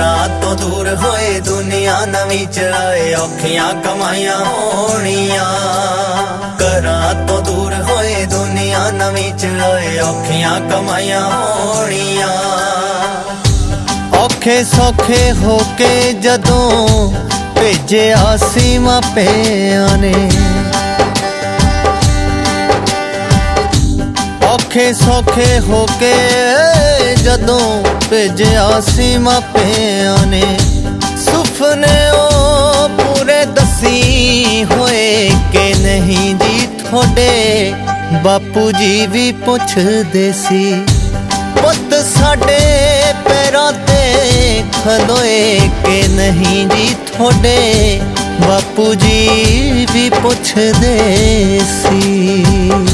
ਘਰਾਂ ਤੋਂ ਦੂਰ ਹੋਏ ਦੁਨੀਆ ਨਵੀਂ ਚ ਆਏ ਔਖੀਆਂ ਕਮਾਈਆਂ ਹੋਣੀਆਂ। ਘਰਾਂ ਤੋਂ ਦੂਰ ਹੋਏ ਦੁਨੀਆ ਨਵੀਂ ਚ ਆਏ ਔਖੀਆਂ ਕਮਾਈਆਂ ਹੋਣੀਆਂ। ਔਖੇ ਸੌਖੇ ਹੋ ਕੇ ਜਦੋਂ ਭੇਜਿਆ ਸੀ ਮਾਪਿਆਂ ਨੇ। ਔਖੇ ਸੌਖੇ ਹੋ ਕੇ ਜਦੋਂ ਭੇਜਿਆ ਸੀ ਮਾਪਿਆਂ ਨੇ ਸੁਪਨੇ ਉਹ ਪੂਰੇ ਦਸੀ ਹੋਏ ਕਿ ਨਹੀਂ ਜੀ ਤੁਹਾਡੇ, ਬਾਪੂ ਜੀ ਵੀ ਪੁੱਛਦੇ ਸੀ। ਪੁੱਤ ਸਾਡੇ ਪੈਰਾਂ ਤੇ ਖਲੋਏ ਕਿ ਨਹੀਂ ਜੀ ਤੁਹਾਡੇ, ਬਾਪੂ ਜੀ ਵੀ ਪੁੱਛਦੇ ਸੀ।